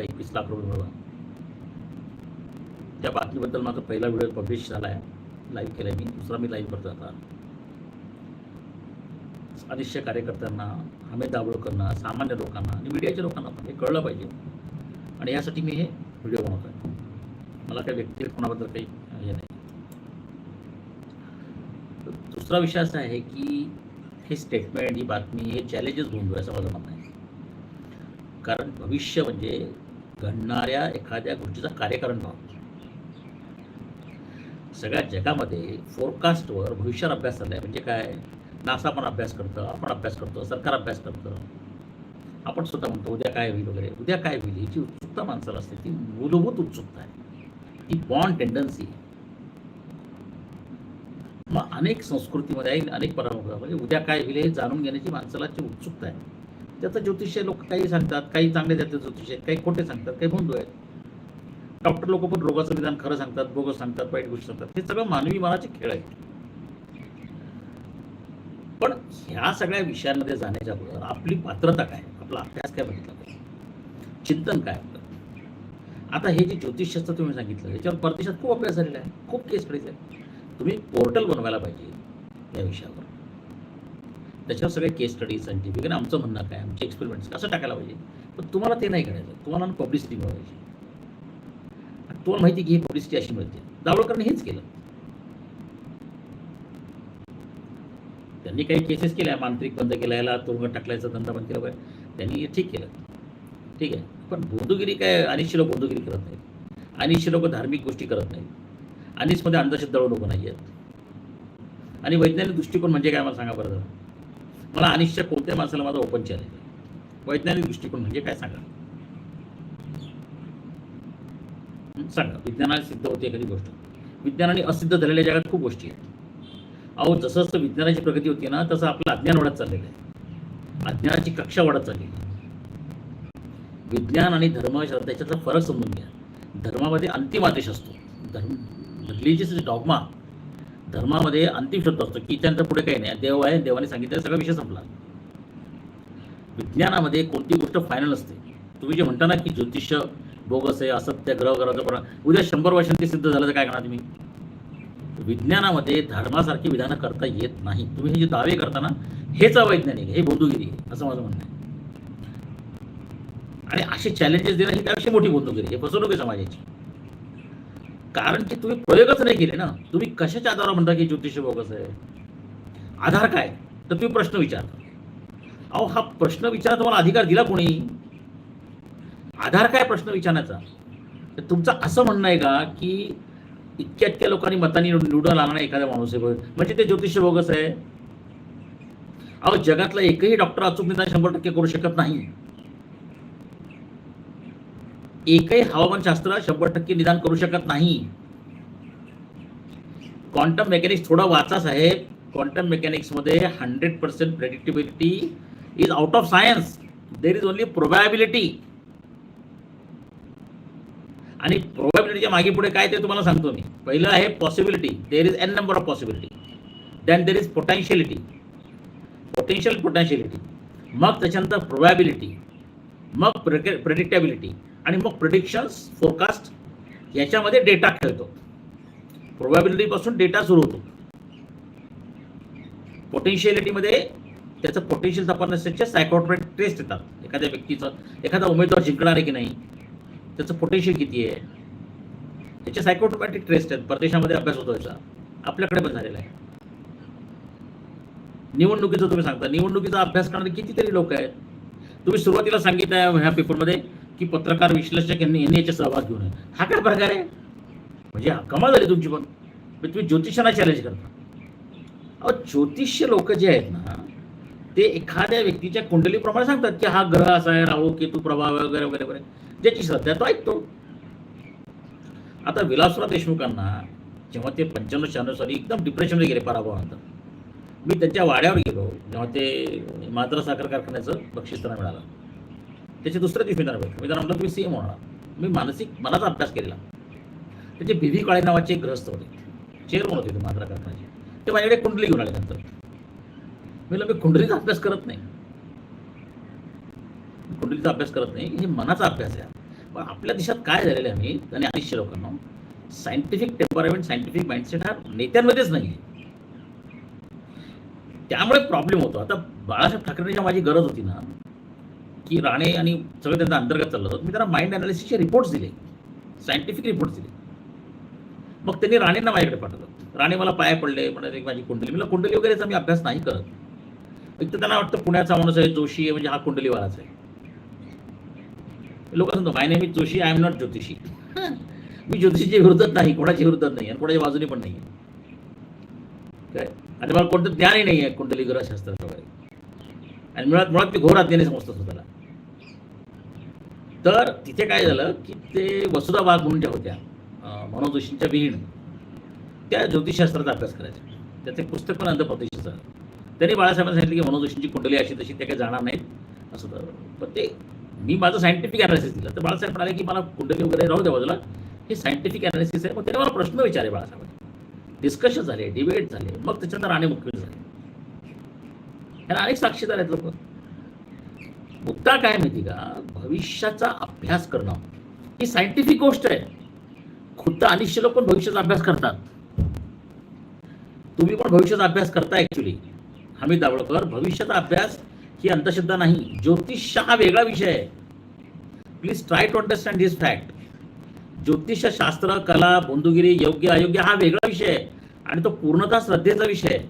एकवीस लाख रुपये मिळवा त्या बाकीबद्दल माझा पहिला व्हिडिओ पब्लिश झाला आहे लाईव्ह केला आहे मी. दुसरा मी लाईव्ह करतो आता. अनिश्चय कार्यकर्त्यांना हमें दाभोळकरांना सामान्य लोकांना आणि मीडियाच्या लोकांना पण हे कळलं पाहिजे. आणि यासाठी मी हे व्हिडिओ बनवतो आहे मला काही व्यक्ती कोणाबद्दल काही हे नाही. दुसरा विषय असा आहे की हे स्टेटमेंट ही बातमी हे चॅलेंजेस घेऊन असं माझं म्हणणं आहे. कारण भविष्य म्हणजे घडणाऱ्या एखाद्या गोष्टीचा कार्यकारण भाव सगळ्या जगामध्ये फोरकास्टवर भविष्यावर अभ्यास चालला आहे म्हणजे काय? नासा पण अभ्यास करतं आपण अभ्यास करतो सरकार अभ्यास करतं. आपण स्वतः म्हणतो उद्या काय होईल वगैरे. उद्या काय होईल जी उत्सुकता माणसाला असते. ती मूलभूत उत्सुकता आहे. ती बॉन्ड टेंडन्सी आहे. मग अनेक संस्कृतीमध्ये आहे अनेक म्हणजे उद्या काय होईल हे जाणून घेण्याची माणसाला जी उत्सुकता आहे. त्याचं ज्योतिष लोक काही सांगतात काही चांगले त्याचे ज्योतिष आहेत काही खोटे सांगतात काही भोंदू आहेत. डॉक्टर लोक पण रोगाचं निदान खरं सांगतात बोगस सांगतात वाईट गोष्टी सांगतात. हे सगळं मानवी मनाचे खेळ आहेत. पण ह्या सगळ्या विषयांमध्ये जाण्याच्या अगोदर आपली पात्रता काय? आपला अभ्यास काय बघितला पाहिजे? चिंतन काय आपलं आता हे जे ज्योतिषशास्त्र तुम्ही सांगितलं याच्यावर परदेशात खूप अभ्यास झालेला आहे खूप केस स्टडीज आहे तुम्ही पोर्टल बनवायला पाहिजे या विषयावर. त्याच्यावर सगळे केस स्टडी सायंटिफिक आणि आमचं म्हणणं काय आमचे एक्सपेरिमेंट्स कसं टाकायला पाहिजे. पण तुम्हाला ते नाही करायचं. तुम्हाला पब्लिसिटी मिळवायची. तुम्हाला माहिती की ही पब्लिसिटी अशी मिळते. दाभोळकरने हेच केलं. त्यांनी काही केसेस केल्या मांत्रिक बंद केला याला तुरुंगात टाकल्याचा धंदा बंद केला त्यांनी ठीक केलं. ठीक आहे. पण बोधगिरी काय अनिश्चित लोक बोधगिरी करत नाहीत. अनिश्चित लोक धार्मिक गोष्टी करत नाहीत. अनिसमध्ये अंधश्रद्धाळू लोक नाही आहेत आणि वैज्ञानिक दृष्टिकोन म्हणजे काय मला सांगा बरं जरा. मला अनिश्चय कोणत्या माणसाला माझा ओपन चॅलेंज आहे? वैज्ञानिक दृष्टिकोन म्हणजे काय सांगा? सांगा. विज्ञानाने सिद्ध होते एखादी गोष्ट. विज्ञानाने असिद्ध झालेल्या जगात खूप गोष्टी आहेत. अहो जसं जसं विज्ञानाची प्रगती होती ना तसं आपलं अज्ञान वाढत चाललेलं आहे. अज्ञानाची कक्षा वाढत चाललेली आहे. विज्ञान आणि धर्म याच्यातला फरक समजून घ्या. धर्मामध्ये अंतिम आदेश असतो. धर्म रिलिजियस डॉगमा धर्मामध्ये अंतिम शब्द असतो की त्यानंतर पुढे काही नाही. देव आहे देवाने सांगितलं सगळा विषय संपला. विज्ञानामध्ये कोणती गोष्ट फायनल असते? तुम्ही जे म्हणता ना की ज्योतिष बोगस आहे असत्य ग्रह ग्रहाचं पण उद्या शंभर वर्षांनी सिद्ध झालं तर काय करणार तुम्ही? विज्ञानामध्ये धर्मासारखी विधानं करता येत नाही. तुम्ही हे जे दावे करता ना हेच अवैज्ञानिक हे बोधुगिरी आहे असं माझं म्हणणं आहे. आणि असे चॅलेंजेस देणं ही त्यापेक्षा मोठी बोधुगिरी हे फसवणूक आहे समाजाची. कारण की तुम्ही प्रयोगच नाही केले ना. तुम्ही कशाच्या आधारावर म्हणता की ज्योतिष बोगस आहे? आधार काय? तर तुम्ही प्रश्न विचारता. अहो हा प्रश्न विचारा तुम्हाला अधिकार दिला कोणी? आधार काय प्रश्न विचारण्याचा? तर तुमचं असं म्हणणं आहे का की इतक्या इतक्या लोकांनी मतांनी निवडून आला एखाद्या माणूस आहे म्हणजे ते ज्योतिष बोगस आहे. अहो जगातला एकही डॉक्टर अचूक निदान शंभर टक्के करू शकत नाही. एकही हवामानशास्त्र शंभर टक्के निदान करू शकत नाही. क्वांटम मेकॅनिक्स थोडा वाचा साहेब. क्वांटम मेकॅनिक्समध्ये hundred percent predictability is out of science there is only probability आणि प्रोबॅबिलिटीच्या मागे पुढे काय ते तुम्हाला सांगतो मी. पहिलं आहे possibility there is N number of possibility then there is potentiality potential potentiality मग त्याच्यानंतर प्रोबॅबिलिटी मग प्रेडिक्टेबिलिटी आणि मग प्रिडिक्शन्स फोरकास्ट याच्यामध्ये डेटा खेळतो. प्रोबॅबिलिटीपासून डेटा सुरू होतो. पोटेन्शियलिटीमध्ये त्याचं पोटेन्शियल तपासण्यासाठी सायकोट्रॅक टेस्ट येतात. एखाद्या व्यक्तीचं एखादा उमेदवार जिंकणार आहे की नाही त्याचं पोटेन्शियल किती आहे? त्याचे सायकोटोमॅटिक टेस्ट आहेत. परदेशामध्ये अभ्यास होतो याचा. आपल्याकडे पण झालेला आहे. निवडणुकीचं तुम्ही सांगता. निवडणुकीचा अभ्यास करणारे कितीतरी लोक आहेत. तुम्ही सुरुवातीला सांगितलं ह्या पेपरमध्ये की पत्रकार विश्लेषक यांनी यांनी याचा सहभाग घेऊन हा काय प्रकार आहे? म्हणजे कमाल झाली तुमची पण. म्हणजे तुम्ही ज्योतिषांना चॅलेंज करता. अहो ज्योतिष्य लोक जे आहेत ना ते एखाद्या व्यक्तीच्या कुंडलीप्रमाणे सांगतात की हा ग्रह असा आहे राहू केतू प्रभाव वगैरे वगैरे वगैरे. ज्याची श्रद्धा तो ऐकतो. आता विलासराव देशमुखांना जेव्हा ते पंच्याण्णव शहाण्णव साली एकदम डिप्रेशनमध्ये गेले पराभवानंतर मी त्यांच्या वाड्यावर गेलो जेव्हा ते मात्र साखर कारखान्याचं बक्षीस त्यांना मिळालं. त्याचे दुसऱ्या दिवशी विधान भेटलो मी म्हटलं तुम्ही सीएम होणार. मी मानसिक मनाचा अभ्यास केलेला. त्याचे बी व्ही काळे नावाचे एक ग्रस्त होते. चेअरमन होते ते मात्रा करण्याचे ते माझ्याकडे कुंडली घेऊन आले नंतर. मी मी कुंडलीचा अभ्यास करत नाही. कुंडलीचा अभ्यास करत नाही. हे मनाचा अभ्यास आहे. पण आपल्या देशात काय झालेलं आहे आम्ही आणि आयुष्य लोकांना सायंटिफिक टेम्परमेंट सायंटिफिक माइंडसेट हा नेत्यांमध्येच नाही त्यामुळे प्रॉब्लेम होतो. आता बाळासाहेब ठाकरेंच्या माझी गरज होती ना की राणे आणि सगळं त्यांचं अंतर्गत चाललं होतं. मी त्यांना माइंड अनालिसिसचे रिपोर्ट्स दिले. सायंटिफिक रिपोर्ट्स दिले. मग त्यांनी राणेंना माझ्याकडे पाठवलं. राणे मला पाया पडले म्हणाले माझी कुंडली. मला कुंडली वगैरेचा मी अभ्यास नाही करत. एक तर त्यांना वाटतं पुण्याचा माणूस आहे जोशी आहे म्हणजे हा कुंडलीवालाच आहे. लोक सांगतो my name is Joshi I am not ज्योतिषी. मी ज्योतिषीच्या विरोधात नाही कोणाच्या विरोधात नाही आणि कोणाच्या बाजूने पण नाही काय? आणि मला कोणतं ज्ञानही नाही आहे कुंडली ग्रहशास्त्राचं वगैरे. आणि मुळात मुळात मी घोर अज्ञानी समजतो स्वतःला. तर तिथे काय झालं की ते वसुधा वाघ म्हणून ज्या होत्या मनोज जोशींच्या विहीण त्या ज्योतिषशास्त्राचा अभ्यास करायच्या. त्याचं एक पुस्तक पण अंधप्रतिष्ठेचं त्यांनी बाळासाहेबांना सांगितलं की मनोज जोशींची कुंडली अशी तशी ते काही जाणार नाहीत. असं तर पण ते मी माझं सायंटिफिक अनालिसिस दिलं. तर बाळासाहेब म्हणाले की मला कुंडली वगैरे राहू द्या बाजूला. हे सायंटिफिक अनालिसिस आहे. मग त्याने मला प्रश्न विचारले बाळासाहेबांनी. डिस्कशन झाले डिबेट झाले. मग त्याच्यानंतर राणे मुख्य झाले. ह्याला अनेक साक्षीदार आहेत लोक. मुद्दा काय माहिती का? भविष्याचा अभ्यास करणं. ही सायंटिफिक गोष्ट आहे. खुद्द अनिश्चित लोक पण भविष्याचा अभ्यास करतात. तुम्ही पण भविष्याचा अभ्यास करता ऍक्च्युली हमीद दावळकर भविष्याचा अभ्यास ही अंधश्रद्धा नाही ज्योतिष हा वेगळा विषय आहे. Please try to understand his fact ज्योतिष शास्त्र कला बोंदुगिरी योग्य अयोग्य हा वेगळा विषय आहे. आणि तो पूर्णतः श्रद्धेचा विषय आहे.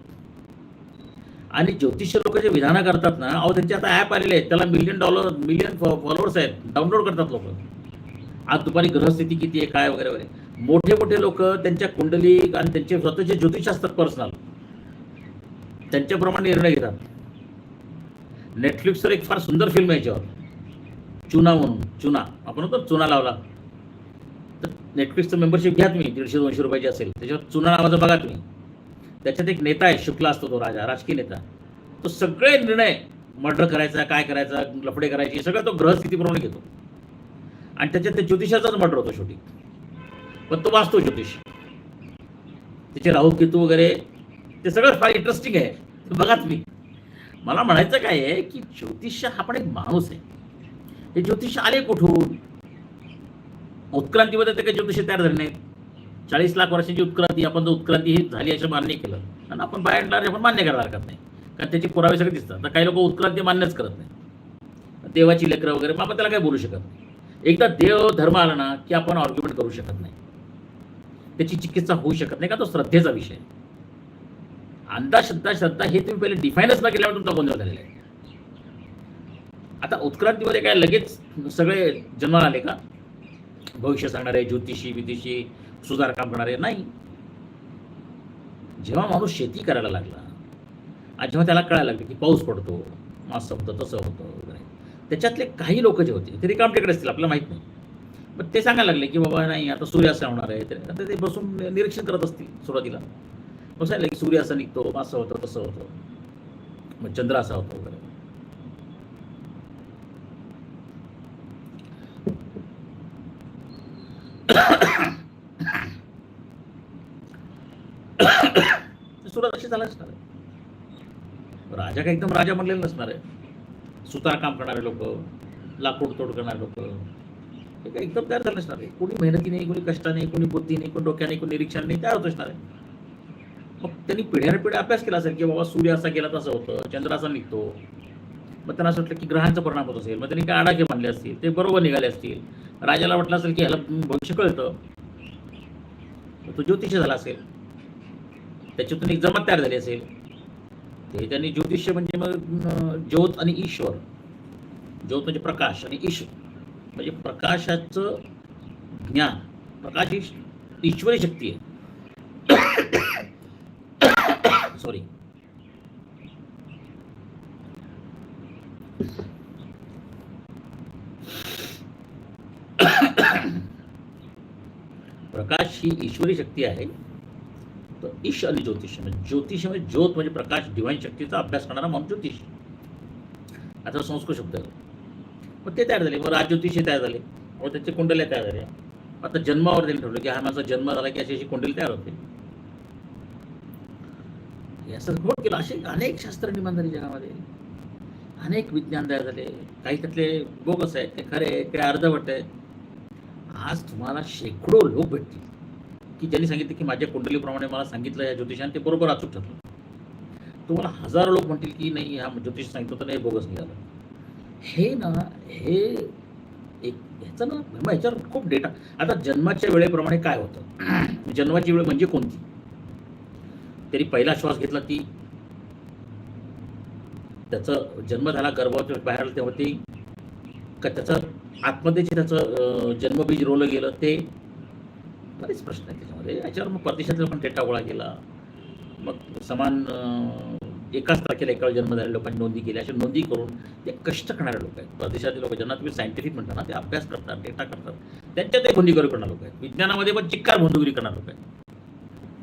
आणि ज्योतिष लोक जे विधानं करतात ना अहो त्यांचे आता ॲप आलेले आहेत त्याला मिलियन डॉलर मिलियन फॉलोअर्स आहेत. डाउनलोड करतात लोक. आज दुपारी ग्रहस्थिती किती आहे काय वगैरे वगैरे. मोठे मोठे लोक त्यांच्या कुंडली आणि त्यांचे स्वतःचे ज्योतिष असतात पर्सनल त्यांच्याप्रमाणे निर्णय घेतात. नेटफ्लिक्सवर एक फार सुंदर फिल्म आहे याच्यावर. चुना म्हणून चुना. आपण होतो चुना लावला. तर नेटफ्लिक्सचं मेंबरशिप घ्या तुम्ही दीडशे दोनशे रुपयाची असेल. त्याच्यावर चुना नावाचं बघा तुम्ही. त्याच्यात एक नेता आहे शुक्ला असतो तो राजा राजकीय नेता. तो सगळे निर्णय मर्डर करायचा काय करायचा लफडे करायचे सगळं तो ग्रहस्थितीप्रमाणे घेतो. आणि त्याच्यात ते ज्योतिषाचाच मर्डर होतो शेवटी. पण तो वाचतो ज्योतिष. त्याचे राहू केतू वगैरे ते सगळं फार इंटरेस्टिंग आहे. बघा तुम्ही. मला म्हणायचं काय आहे की ज्योतिष हा पण एक माणूस आहे. हे ज्योतिष आले कुठून? उत्क्रांतीमध्ये ते काही ज्योतिष तयार झाले नाहीत. चाळीस लाख वर्षाची उत्क्रांती आपण जर उत्क्रांती ही झाली असं मान्य केलं आणि आपण बाहेर आपण मान्य करायला हरकत नाही? कारण त्याचे पुरावे सगळे दिसतात. तर काही लोक उत्क्रांती मान्यच करत नाही देवाची लेकरं वगैरे मग आपण त्याला काय बोलू शकत नाही. एकदा देव धर्म आला ना की आपण ऑर्ग्युमेंट करू शकत नाही. त्याची चिकित्सा होऊ शकत नाही का तो श्रद्धेचा विषय? आहे. अंधश्रद्धा श्रद्धा हे तुम्ही पहिले डिफाईनच न केल्यावर तुमचा गोंधळ झालेला आहे. आता उत्क्रांतीमध्ये काय लगेच सगळे जन्माला आले का? भविष्य सांगणारे ज्योतिषी विदेशी सुधार काम करणारे नाही. जेव्हा माणूस शेती करायला लागला आणि जेव्हा त्याला कळायला लागलं की पाऊस पडतो असं होतं तसं होतं वगैरे त्याच्यातले काही लोक जे होते ते रिकामटेकडे असतील आपल्याला माहीत नाही. पण ते सांगायला लागले की बाबा नाही आता सूर्यास्त होणार आहे तर आता ते बसून निरीक्षण करत असतील सुरुवातीला. मग सांगितलं की सूर्य असं निघतो असं होतं तसं होतं. मग चंद्र असा होतो वगैरे. सुरुवात झाला असणार आहे. राजा काही एकदम राजा म्हणलेला नसणार आहे. सुतार काम करणारे लोक लाकूड तोड करणारे लोक हे काही एकदम तयार झालं असणार आहे. कोणी मेहनती नाही कोणी कष्टाने कोणी बुद्धी नाही कोणी डोक्याने कोणी निरीक्षण तयार होत असणार आहे. मग त्यांनी पिढ्याने पिढ्या अभ्यास केला असेल की बाबा सूर्य असा गेला तसं होतं चंद्र असा निघतो. मग त्यांना असं वाटलं की ग्रहांचा परिणाम होत असेल मग त्यांनी काय आडाखे बांधले असतील ते बरोबर निघाले असतील. राजाला वाटलं असेल की ह्याला भविष्य कळतं. तो ज्योतिष झाला असेल. त्याच्यातून एक जमात तयार झाली असेल. ते त्यांनी ज्योतिष्य म्हणजे मग ज्योत आणि ईश्वर. ज्योत म्हणजे प्रकाश आणि ईश्वर. म्हणजे प्रकाशाचं ज्ञान. प्रकाश ही ईश्वरी शक्ती आहे. सॉरी प्रकाश ही ईश्वरी शक्ती आहे. तर ईश आणि ज्योतिष. म्हणजे ज्योतिष म्हणजे ज्योत म्हणजे प्रकाश डिवाईन शक्तीचा अभ्यास करणारा म्हणून ज्योतिष. आता संस्कृत शब्द आहे. मग ते तयार झाले. मग राजज्योतिषी तयार झाले. मग त्याचे कुंडल्या तयार झाल्या आता जन्मावर त्यांनी ठरवलं की हा माझा जन्म झाला की अशी अशी कुंडली तयार होते. याचा रिपोर्ट केलं. असे अनेक शास्त्र निर्माण झाली जगामध्ये. अनेक विज्ञान तयार झाले. काही त्यातले बोगस आहेत ते खरे आहेत काही अर्धवट आहेत. आज तुम्हाला शेकडो लोक भेटतील. की ज्यांनी सांगितलं की माझ्या कुंडलीप्रमाणे मला सांगितलं या ज्योतिषाने ते बरोबर अचूक ठरलं. तुम्हाला हजारो लोक म्हणतील की नाही हा ज्योतिष सांगितलं तर नाही बोगस निघालं. हे ना हे एक ह्याचं ना म्हणजे ह्याच्यावर खूप डेटा आता जन्माच्या वेळेप्रमाणे काय होतं? जन्माची वेळ म्हणजे कोणती? तरी पहिला श्वास घेतला ती त्याचं जन्म झाला गर्भाच्या बाहेर तेव्हा ती का त्याचं आतमध्ये त्याचं जन्मबीज रोवलं गेलं ते बरेच प्रश्न आहेत त्याच्यामध्ये. याच्यावर मग परदेशातला पण डेटा गोळा केला. मग समान एकाच तारखेला एका जन्म झालेल्या लोकांनी नोंदी केल्या अशा नोंदी करून ते कष्ट करणारे लोक आहेत. परदेशातले लोक ज्यांना तुम्ही सायंटिफिक म्हणता ना ते अभ्यास करतात डेटा करतात. त्यांच्या ते भोंदूगिरी करणारे लोक आहेत. विज्ञानामध्ये पण चिक्कार भोंदुगिरी करणारे लोक आहेत.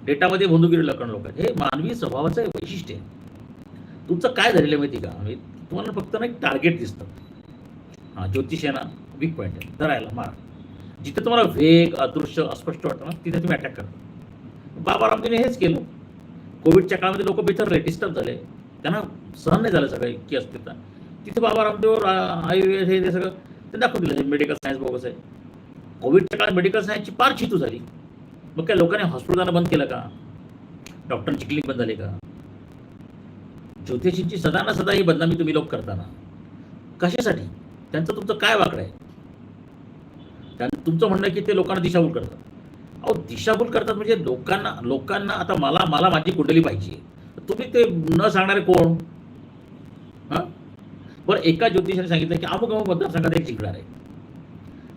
डेटामध्ये भोंदूगिरी करणारे लोक आहेत. हे मानवी स्वभावाचं एक वैशिष्ट्य आहे. तुमचं काय झालेलं आहे माहिती का? म्हणजे तुम्हाला फक्त ना एक टार्गेट दिसतं. हां ज्योतिष आहे ना वीक पॉईंट आहे. धरायला मार. जिथे तुम्हाला वेग अदृश्य अस्पष्ट वाटतं ना तिथे तुम्ही अटॅक करता बाबा रामदेवने हेच केलं. कोविडच्या काळामध्ये लोक बिथरले डिस्टर्ब झाले. त्यांना सहन नाही झालं सगळं इतकी अस्थिरता. तिथे बाबा रामदेव आयुर्वेद हे ते सगळं ते दाखवून दिलं. मेडिकल सायन्स बोगस आहे कोविडच्या काळात मेडिकल सायन्सची फार छितू झाली. मग काय लोकांनी हॉस्पिटल जाणं बंद केलं का? डॉक्टरांची क्लिनिक बंद झाली का? ज्योतिषींची सदा ना सदा ही बदनामी तुम्ही लोक करताना. कशासाठी? त्यांचं तुमचं काय वाकडं आहे? त्यां- तुमचं म्हणणं आहे की ते लोकांना दिशाभूल करतात. अहो दिशाभूल करतात म्हणजे लोकांना लोकांना आता मला मला माझी कुंडली पाहिजे. तुम्ही ते न सांगणारे कोण? हां? बरं एका ज्योतिषाने सांगितलं की अमुक अमुक मतदारसंघात एक जिंकणार आहे.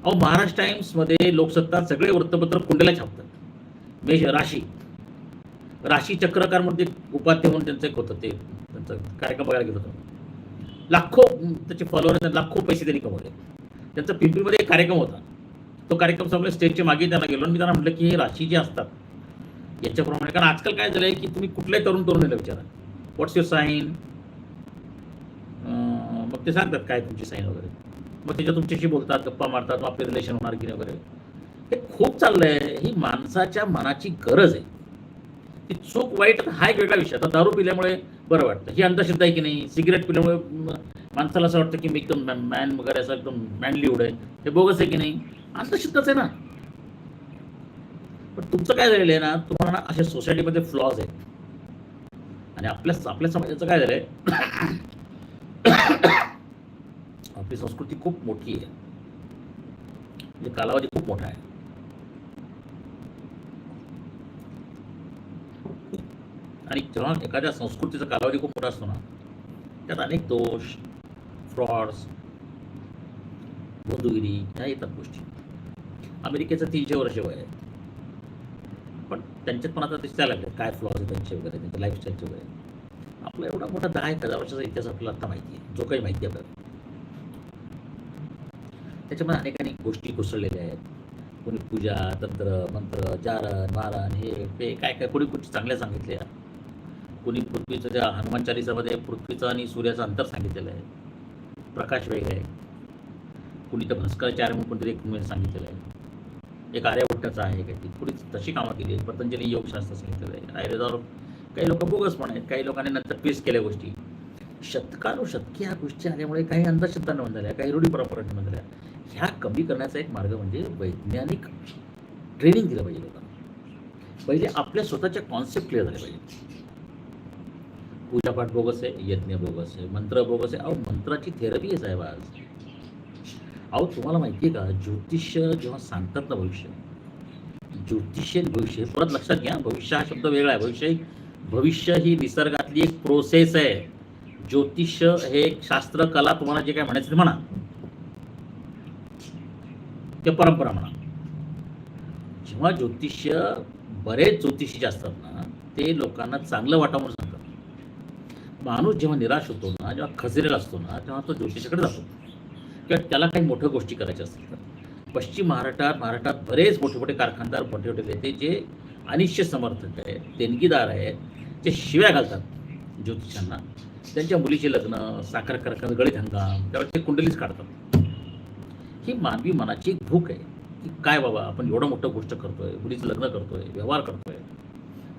अहो महाराष्ट्र टाइम्समध्ये लोकसत्ता सगळे वृत्तपत्र कुंडल्या छापतात. मेष राशी. राशी चक्रकार म्हणून ते उपाध्य म्हणून त्यांचं एक होतं ते त्यांचं कार्यक्रम बघायला गेलो होतो. लाखो त्याचे फॉलोअर्स लाखो पैसे त्यांनी कमवले. त्यांचा पिंपरीमध्ये एक कार्यक्रम होता. तो कार्यक्रम संपला स्टेजच्या मागे त्यांना गेलो आणि मी त्यांना म्हटलं की हे राशी जे असतात याच्याप्रमाणे. कारण आजकाल काय झालंय की तुम्ही कुठल्याही तरुण तरुणीला विचारा. व्हॉट्स युअर साईन मग ते सांगतात काय तुमची साईन वगैरे. मग त्याच्या तुमच्याशी बोलतात गप्पा मारतात मग आपले रिलेशन होणार की नाही वगैरे. हे खूप चाललंय ही माणसाच्या मनाची गरज आहे. ती चूक वाईट हा एक वेगळा विषय. आता दारू पिल्यामुळे बरं वाटतं. ही अंधश्रद्धा आहे की नाही? सिगरेट पिल्यामुळे माणसाला असं वाटतं की मी एकदम मॅन वगैरे असं एकदम मॅनली आहे हे बोगस आहे की नाही? अंधश्रद्धाच आहे ना. पण तुमचं काय झालेलं आहे ना तुम्हाला ना अशा सोसायटीमध्ये फ्लॉज आहेत. आणि आपल्या आपल्या समाजाचं काय झालंय? आपली संस्कृती खूप मोठी आहे. म्हणजे कालावधी खूप मोठा आहे. आणि जेव्हा एखाद्या संस्कृतीचा कालावधी खूप मोठा असतो ना त्यात अनेक दोष फ्रॉड्स बंधुगिरी ह्या येतात गोष्टी. अमेरिकेचं तीनशे वर्ष वय आहे. पण त्यांच्यात पण आता दिसायला लागले काय फ्लॉज आहे त्यांचे वगैरे त्यांच्या लाईफस्टाईलचे वगैरे. आपला एवढा मोठा दहा एक हजार वर्षाचा इतिहास आपल्याला आता माहिती आहे जो काही माहिती आहे आपल्याला. त्याच्यामध्ये अनेक अनेक गोष्टी घुसळलेल्या आहेत. कोणी पूजा तंत्र मंत्र जारण मारण हे ते काय काय कोणी गोष्टी चांगल्या सांगितल्या. कोणी पृथ्वीचं ज्या हनुमान चालिसामध्ये पृथ्वीचं आणि सूर्याचं अंतर सांगितलेलं आहे. प्रकाश वेगळे आहे. कुणी तर भास्कराचार्य म्हणून कोणतरी एक सांगितलेलं आहे. एक आर्यभट्टाचं आहे काही. ती तशी कामं केली आहेत पतंजली योगशास्त्र सांगितलेलं आहे. आयुर्वेदावर काही लोक बोगस पण आहेत. काही लोकांनी नंतर ट्विस्ट केल्या गोष्टी. शतकानुशतके ह्या गोष्टी आल्यामुळे काही अंधश्रद्धा निर्माण झाल्या काही रूढी परंपरा निर्माण झाल्या ह्या कमी करण्याचा एक मार्ग म्हणजे वैज्ञानिक ट्रेनिंग दिलं पाहिजे लोकांना. पहिले आपल्या स्वतःच्या कॉन्सेप्ट क्लिअर झाले पाहिजे. पूजापाठ बोगस आहे यज्ञ बोगस आहे मंत्र बोगस आहे. अहो मंत्राची थेरपी आहे साहेब आज. अहो तुम्हाला माहिती आहे का? ज्योतिष्य जेव्हा सांगतात ना भविष्य ज्योतिष्य भविष्य परत लक्षात घ्या भविष्य हा शब्द वेगळा आहे. भविष्य भविष्य ही निसर्गातली एक प्रोसेस आहे. ज्योतिष्य हे एक शास्त्र कला तुम्हाला जे काय म्हणायचं ते म्हणा. ते परंपरा म्हणा. जेव्हा ज्योतिष्य बरेच ज्योतिषी जे असतात ना ते लोकांना चांगलं वाटावं म्हणून सांगतात. माणूस जेव्हा निराश होतो ना जेव्हा खचलेला असतो ना तेव्हा तो ज्योतिषाकडे जातो. किंवा त्याला काही मोठ्या गोष्टी करायच्या असतात पश्चिम महाराष्ट्रात महाराष्ट्रात बरेच मोठे मोठे कारखानदार मोठे मोठे नेते जे अनिश्चित समर्थक आहेत देणगीदार आहेत जे शिव्या घालतात ज्योतिषांना. त्यांच्या मुलीचे लग्न साखर कारखाना गळीत हंगाम त्यावर ते कुंडलीच काढतात. ही मानवी मनाची एक भूक आहे की काय बाबा आपण एवढं मोठं गोष्ट करतोय मुलीचं लग्न करतोय व्यवहार करतोय.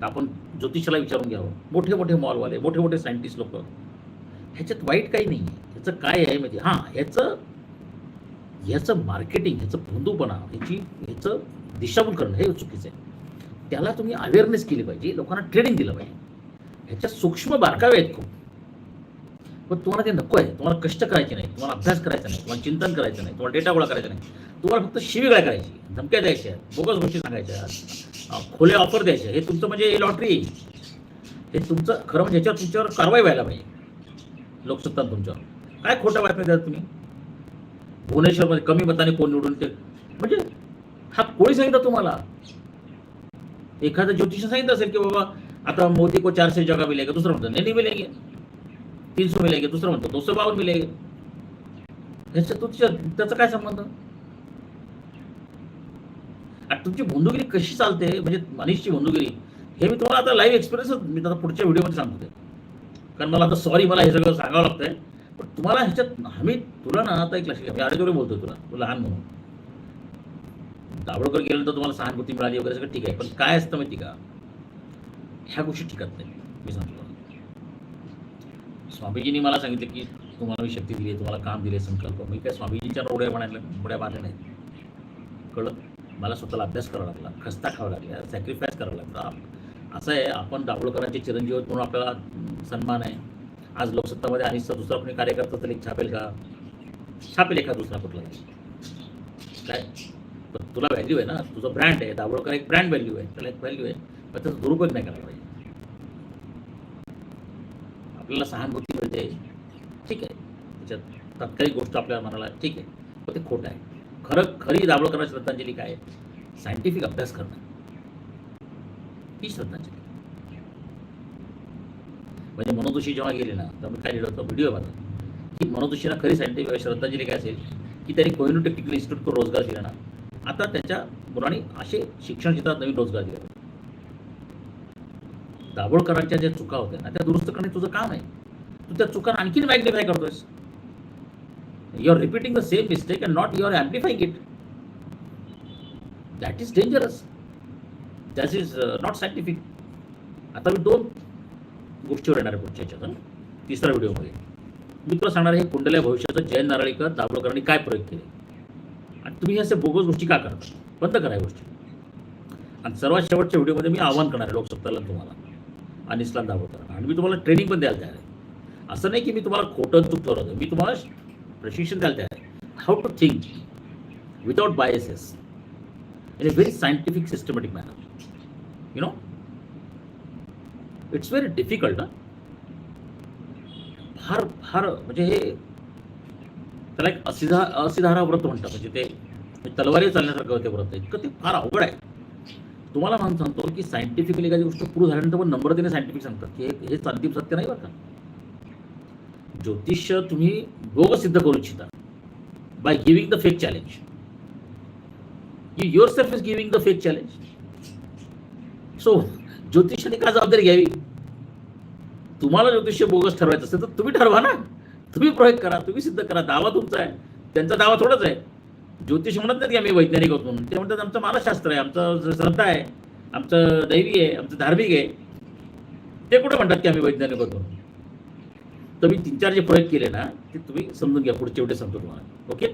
आपण ज्योतिषाला विचारून घ्यावं. मोठे मोठे मॉलवाले मोठे मोठे सायंटिस्ट लोक. ह्याच्यात वाईट काही नाही आहे ह्याचं काय आहे म्हणजे हां ह्याचं ह्याचं मार्केटिंग ह्याचं बंधूपणा ह्याची ह्याचं दिशाभूल करणं हे चुकीचं आहे. त्याला तुम्ही अवेअरनेस केली पाहिजे लोकांना ट्रेनिंग दिलं पाहिजे. ह्याच्या सूक्ष्म बारकावे आहेत खूप. पण तुम्हाला ते नको आहे. तुम्हाला कष्ट करायचे नाही तुम्हाला अभ्यास करायचा नाही तुम्हाला चिंतन करायचं नाही तुम्हाला डेटा गोळा करायचा नाही. तुम्हाला फक्त शिवीगाळ करायची धमक्या द्यायच्या बोगस गोष्टी सांगायच्या खोले खुले ऑफर द्यायचे हे तुमचं म्हणजे लॉटरी हे तुमचं खरं म्हणजे ह्याच्यावर तुमच्यावर कारवाई व्हायला पाहिजे. लोकसत्ता तुमच्यावर. काय खोट्या बातम्या द्या तुम्ही? भुवनेश्वरमध्ये कमी मताने कोण निवडून ते म्हणजे हा कोणी सांगितलं तुम्हाला? एखादं ज्योतिष सांगितलं असेल की बाबा आता मोदी को चारशे जगा मिलेगा दुसरं म्हणतो नाही नाही मिलेंगे. तीन सौ मिलेंगे दुसरं म्हणतो दोनशे बावन मिलेंगे. ह्याच्या तुझ्या त्याचा काय संबंध? आता तुमची बंधुगिरी कशी चालते? म्हणजे मनीषची बंदुगिरी हे मी तुम्हाला आता लाईव्ह एक्सपिरियन्स मी आता पुढच्या व्हिडिओमध्ये सांगतो. कारण मला आता सॉरी मला हे सगळं सांगावं लागतंय. तुम्हाला ह्याच्यात हमी तुला ना आता एक लक्षात घ्या मी अरे बोलतोय तुला. तू लहान म्हणून. दाभोळकर तर तुम्हाला सहानुभूती मिळाली वगैरे सगळं ठीक आहे. पण काय असतं माहिती का? ह्या गोष्टी टिकत नाही. मी सांगतो. स्वामीजींनी मला सांगितलं की तुम्हाला मी शक्ती दिली तुम्हाला काम दिले संकल्प. मी काय स्वामीजींच्या रोड्या म्हणायला रोड्या बांधल्या नाहीत. कळलं? मला स्वतःला अभ्यास करावा लागला खस्ता खावा लागला सॅक्रिफाईस करावं लागतं असं आहे आपण दाभोळकरांचे चिरंजीव म्हणून आपल्याला सन्मान आहे. आज लोकसत्तामध्ये आणि दुसरा कोणी कार्यकर्ता तर एक छापेल का? छापेल एका दुसरा कुठला काय? तुला व्हॅल्यू आहे ना. तुझं ब्रँड आहे. दाभोळकर एक ब्रँड व्हॅल्यू आहे. त्याला एक व्हॅल्यू आहे. पण त्याचा दुरुपयोग नाही करायला पाहिजे. आपल्याला सहानुभूती मिळते. ठीक आहे. त्याच्यात तात्कालिक गोष्ट आपल्या मनाला ठीक आहे. पण ते खोटं आहे. खरं खरी दाभोळकरांची श्रद्धांजली काय? आहे सायंटिफिक अभ्यास करणं. ही श्रद्धांजली. म्हणजे मनोदोषी जेव्हा गेले ना तर मी काय लिहिलं होतं? व्हिडिओ माझा की मनोदोषीला खरी सायंटिफिक श्रद्धांजली काय असेल? की त्यांनी कोहिनूर टेक्निकल इन्स्टिट्यूट करून रोजगार दिला ना. आता त्याच्या मुलांनी असे शिक्षण क्षेत्रात नवीन रोजगार दिले. दाभोळकरांच्या ज्या चुका होत्या ना त्या दुरुस्त करणे तुझं काम आहे. तू त्या चुका आणखीन मॅग्निफाय करतोयस. You are repeating the same mistake and not you are amplifying it that is dangerous that is not scientific आता मी दोन गोष्टीवर येणार आहे पुढच्या ह्याच्यात तिसऱ्या व्हिडिओमध्ये मी तुला सांगणार आहे कुंडल्या भविष्याचं जयंत नारळीकर दाभोळकरांनी काय प्रयोग केले? आणि तुम्ही हे असे बोगस गोष्टी का करता? बंद करा या गोष्टी. आणि सर्वात शेवटच्या व्हिडिओमध्ये मी आव्हान करणार आहे लोकसत्ताला तुम्हाला. आणि इस्लाम दाभोळकर आणि मी तुम्हाला ट्रेनिंग पण द्यायला तयार आहे. असं नाही की मी तुम्हाला खोटं चूक ठरवतो मी तुम्हाला प्रशिक्षण द्यायला तयार आहे. How to think without biases in a very scientific systematic manner you know it's very difficult ना फार फार म्हणजे हे त्याला एक असिधा असिधारा व्रत म्हणतात. म्हणजे ते तलवारी चालण्यासारखं ते व्रत. आहे इतकं ते फार अवघड आहे. तुम्हाला म्हणून सांगतो की सायंटिफिकली एखादी गोष्ट पूर्ण झाल्यानंतर पण नंबर देणे सायंटिफिक सांगतात की हे हे अंतिम सत्य नाही बरं का? ज्योतिष तुम्ही रोग सिद्ध करू इच्छिता by giving the fake challenge you yourself is giving the fake challenge so ज्योतिषाने का जबाबदारी घ्यावी? तुम्हाला ज्योतिष्य बोगस ठरवायचं असेल तर तुम्ही ठरवा ना. तुम्ही प्रयोग करा तुम्ही सिद्ध करा. दावा तुमचा आहे. त्यांचा दावा थोडाच आहे. ज्योतिष म्हणत नाहीत की आम्ही वैज्ञानिक होतो म्हणून. ते म्हणतात आमचं मानसशास्त्र आहे आमचं श्रद्धा आहे आमचं दैवी आहे आमचं धार्मिक आहे. ते कुठं म्हणतात की आम्ही वैज्ञानिक होतो तर मी तीन चार जे प्रयोग केले ना ते तुम्ही समजून घ्या. पुढचे एवढे सांगतो तुम्हाला. ओके?